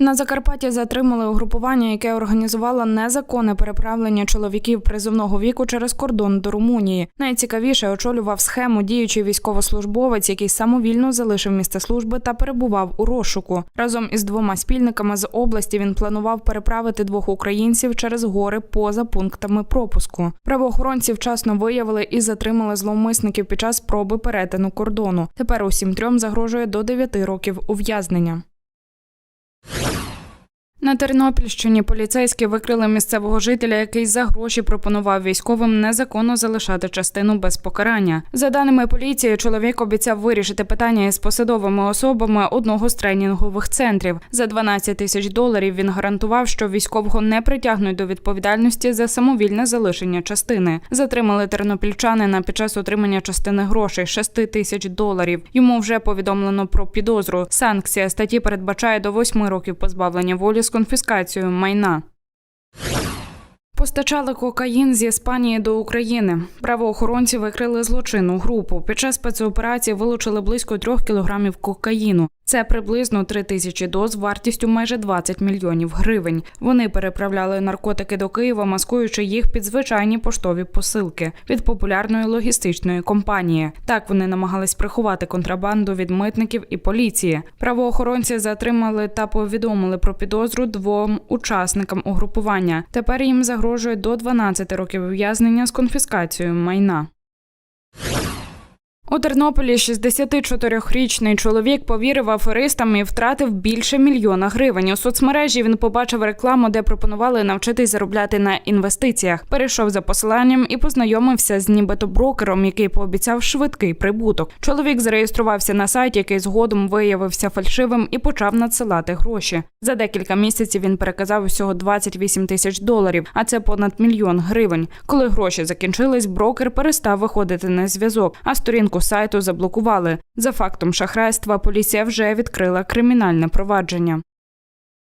На Закарпатті затримали угрупування, яке організувало незаконне переправлення чоловіків призовного віку через кордон до Румунії. Найцікавіше очолював схему діючий військовослужбовець, який самовільно залишив місце служби та перебував у розшуку. Разом із двома спільниками з області він планував переправити двох українців через гори поза пунктами пропуску. Правоохоронці вчасно виявили і затримали зловмисників під час спроби перетину кордону. Тепер усім трьом загрожує до 9 років ув'язнення. На Тернопільщині поліцейські викрили місцевого жителя, який за гроші пропонував військовим незаконно залишати частину без покарання. За даними поліції, чоловік обіцяв вирішити питання із посадовими особами одного з тренінгових центрів. За 12 тисяч доларів він гарантував, що військового не притягнуть до відповідальності за самовільне залишення частини. Затримали тернопільчанина під час отримання частини грошей 6 тисяч доларів. Йому вже повідомлено про підозру. Санкція статті передбачає до 8 років позбавлення волі з конфіскацією майна. Постачали кокаїн з Іспанії до України. Правоохоронці викрили злочинну групу. Під час спецоперації вилучили близько трьох кілограмів кокаїну. Це приблизно три тисячі доз вартістю майже 20 мільйонів гривень. Вони переправляли наркотики до Києва, маскуючи їх під звичайні поштові посилки від популярної логістичної компанії. Так вони намагались приховати контрабанду від митників і поліції. Правоохоронці затримали та повідомили про підозру двом учасникам угрупування. Тепер їм загрожує до 12 років ув'язнення з конфіскацією майна. У Тернополі 64-річний чоловік повірив аферистам і втратив більше мільйона гривень. У соцмережі він побачив рекламу, де пропонували навчитись заробляти на інвестиціях. Перейшов за посиланням і познайомився з нібито брокером, який пообіцяв швидкий прибуток. Чоловік зареєструвався на сайті, який згодом виявився фальшивим, і почав надсилати гроші. За декілька місяців він переказав усього 28 тисяч доларів, а це понад мільйон гривень. Коли гроші закінчились, брокер перестав виходити на зв'язок, а сторінку сайту заблокували. За фактом шахрайства поліція вже відкрила кримінальне провадження.